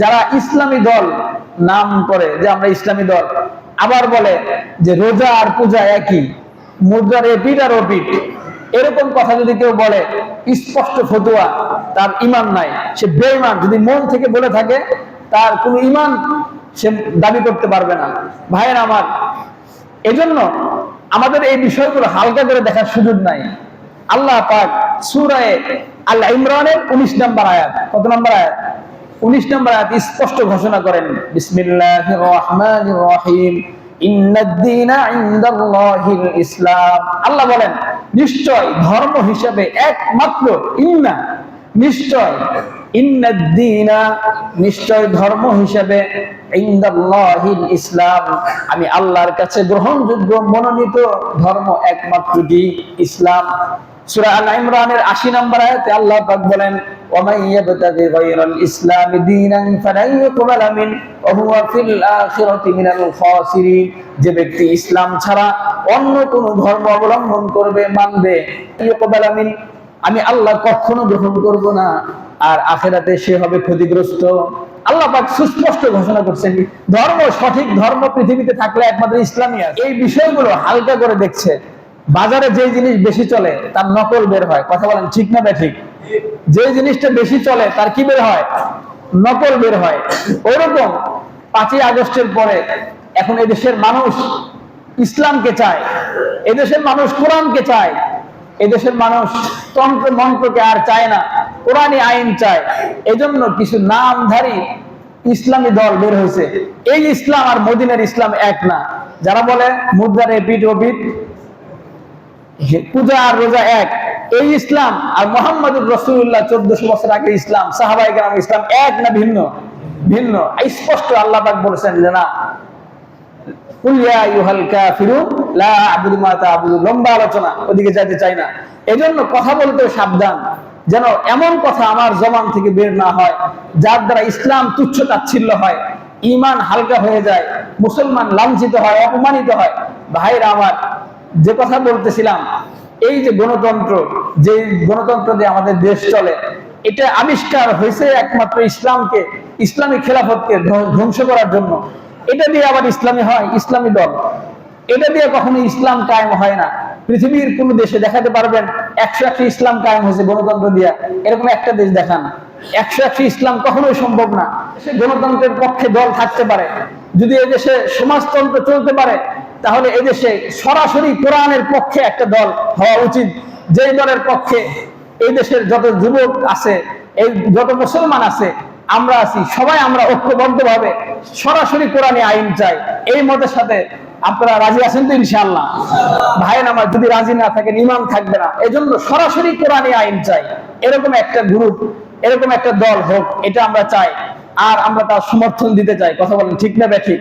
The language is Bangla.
যারা ইসলামী দল নাম করে, যে আমরা ইসলামী দল, আবার বলে যে রোজা আর পূজা একই, মুদ্রার এপিট আর ওপিট এরকম কথা যদি কেউ বলে, স্পষ্ট ফতুয়া, তার ইমান নাই, সে বেঈমান, যদি মন থেকে বলে থাকে, তার কোনো ইমান সে দাবি করতে পারবে না। ভাইয়ের আমার, এজন্য আমাদের এই বিষয়গুলো হালকা করে দেখার সুযোগ নাই। আল্লাহ পাক সুরায়ে আল ইমরানের উনিশ নম্বর আয়াত, কত নম্বর আয়াত? উনিশ নম্বর আয়াত স্পষ্ট ঘোষণা করেন ইসলাম। আল্লাহ বলেন, নিশ্চয় ধর্ম হিসেবে একমাত্র ইন্না, নিশ্চয় ইন্নাদ-দীনা, নিশ্চয় ধর্ম হিসেবে ইসলাম। আমি আল্লাহর কাছে গ্রহণযোগ্য মনোনীত ধর্ম একমাত্র কি? ইসলাম। সূরা আল ইমরানের 80 নম্বর আয়াতে আল্লাহ পাক বলেন, ওয়ামান ইয়াবতাগি গায়রাল ইসলামি দীনান ফালান ইউকবালা ওয়া ফিল আখিরাতি মিনাল যে ব্যক্তি ইসলাম ছাড়া অন্য কোন ধর্ম অবলম্বন করবে, মানবে মিন, আমি আল্লাহ কখনো গ্রহণ করব না, আর আখেরাতে সে হবে ক্ষতিগ্রস্ত। আল্লাহ পাক সুস্পষ্ট ঘোষণা করছেন, ধর্ম সঠিক ধর্ম পৃথিবীতে থাকলে একমাত্র ইসলামই আছে। এই বিষয়গুলো হালকা করে দেখছে। বাজারে যে জিনিস বেশি চলে, তার নকল বের হয়। কথা বলেন ঠিক না ঠিক? যে জিনিসটা বেশি চলে, তার কি বের হয়? নকল বের হয়। ওইরকম পাঁচই আগস্টের পরে এখন এদেশের মানুষ ইসলামকে চায়, এদেশের মানুষ কোরআনকে চায়, এদেশের মানুষ তন্ত্র মন্ত্রকে আর চায় না কোরআনী আইন চায়। এজন্য কিছু নামধারী ইসলামী দল বের হয়েছে। এই ইসলাম আর মদিনের ইসলাম এক না। যারা বলে মুদ্রার এপিট ওপিট পূজা আর রোজা এক। এই ইসলাম আর মোহাম্মদুর রসুল্লাহ চোদ্দশো বছর আগে ইসলাম সাহাবাই গ্রাম ইসলাম এক না ভিন্ন? ভিন্ন। স্পষ্ট আল্লাহ বলেছেন যে না। কথা বলতে সাবধান। যেন এমন কথা আমার জবান থেকে বের না হয়, যার দ্বারা ইসলাম তুচ্ছ তাচ্ছিল্য হয়, ঈমান হালকা হয়ে যায়, মুসলমান লাঞ্ছিত হয়, অপমানিত হয়। ভাইরা আমার যে কথা বলতেছিলাম, এই যে গণতন্ত্র যে গণতন্ত্র দিয়ে আমাদের দেশ চলে, এটা আবিষ্কার হয়েছে একমাত্র ইসলামকে, ইসলামী খেলাফতকে ধ্বংস- করার জন্য। এটা দিয়ে আবার ইসলামী হয়, ইসলামী দল। এটা দিয়ে কখনো ইসলাম কায়েম হয় না। পৃথিবীর কোন দেশে দেখাতে পারবেন, একশো একশো ইসলাম কায়েম হয়েছে গণতন্ত্র দিয়া। এরকম একটা দেশ দেখান। একশো একশো ইসলাম কখনোই সম্ভব না। সে গণতন্ত্রের পক্ষে দল থাকতে পারে। যদি এদেশে সমাজতন্ত্র চলতে পারে তাহলে এদেশে সরাসরি কোরআনের পক্ষে একটা দল হওয়া উচিত। যেই দলের পক্ষে এই দেশের যত যুবক আছে, এই যত মুসলমান আছে, আমরা আছি, সবাই আমরা ঐক্যবদ্ধ ভাবে সরাসরি কোরআনে আইন চাই। এই মতের সাথে আপনারা রাজি আছেন তো ইনশাআল্লাহ? ভাইয়ের আমার যদি রাজি না থাকেন, ইমাম থাকবে না। এজন্য সরাসরি কোরআনে আইন চাই। এরকম একটা গ্রুপ, এরকম একটা দল হোক, এটা আমরা চাই। আর আমরা তার সমর্থন দিতে চাই। কথা বলেন ঠিক না বে ঠিক